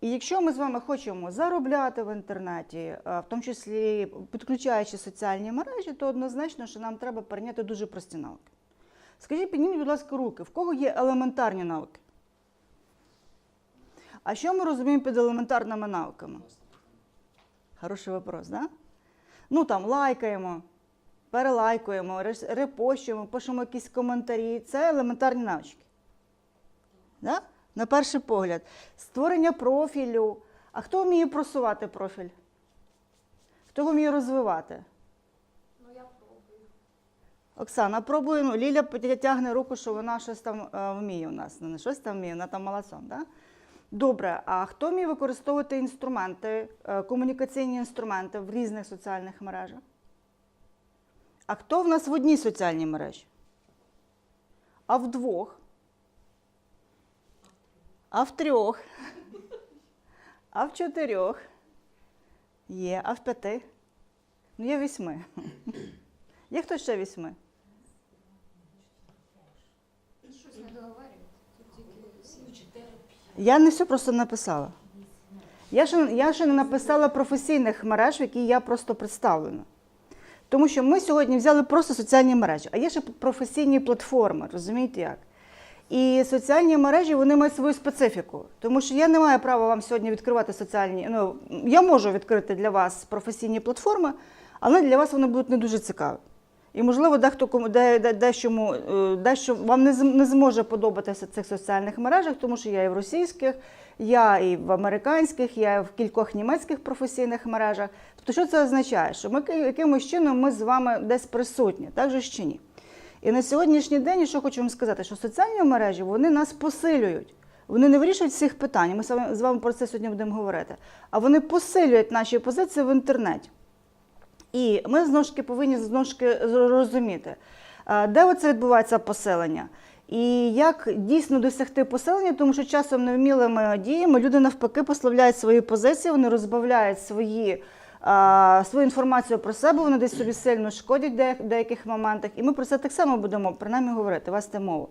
І якщо ми з вами хочемо заробляти в інтернеті, е, в тому числі підключаючи соціальні мережі, то однозначно, що нам треба перейняти дуже прості навики. Скажіть, підніміть, будь ласка, руки, в кого є елементарні навики? А що ми розуміємо під елементарними навиками? Хороший вопрос, да? Ну там лайкаємо, перелайкуємо, репощуємо, пишемо якісь коментарі. Це елементарні навички. Да? На перший погляд. Створення профілю. А хто вміє просувати профіль? Хто вміє розвивати? Ну, я пробую. Оксана, пробує, ну, Ліля тягне руку, що вона щось там е, вміє у нас. Не щось там вміє, вона там молодцом, да? Добре, а хто вміє використовувати інструменти, е, комунікаційні інструменти в різних соціальних мережах? А хто в нас в одній соціальній мережі? А в двох? А в трьох? А в чотирьох? Є, а в п'яти? Ну, є вісьми. Є хто ще вісьми? Я не все просто написала. Я ще, я ще не написала професійних мереж, в які я просто представлена. Тому що ми сьогодні взяли просто соціальні мережі, а є ще професійні платформи, розумієте як? І соціальні мережі вони мають свою специфіку. Тому що я не маю права вам сьогодні відкривати соціальні. Ну, я можу відкрити для вас професійні платформи, але для вас вони будуть не дуже цікаві. І, можливо, дехто кому де, де, дещому, е, дещо вам не, не зможе подобатися цих соціальних мережах, тому що я і в російських, я і в американських, я і в кількох німецьких професійних мережах. Тобто, що це означає? Що ми якимось чином ми з вами десь присутні, так же чи ні? І на сьогоднішній день, що хочу вам сказати, що соціальні мережі вони нас посилюють. Вони не вирішують всіх питань. Ми з вами, про це сьогодні будемо говорити. А вони посилюють наші позиції в інтернеті. І ми знову ж таки повинні знову ж таки розуміти, де оце відбувається поселення. І як дійсно досягти поселення, тому що часом невмілими діями люди навпаки послабляють свої позиції, вони розбавляють свої, свою інформацію про себе, вони десь собі сильно шкодять в деяких, моментах. І ми про це так само будемо принаймні говорити, вести мову.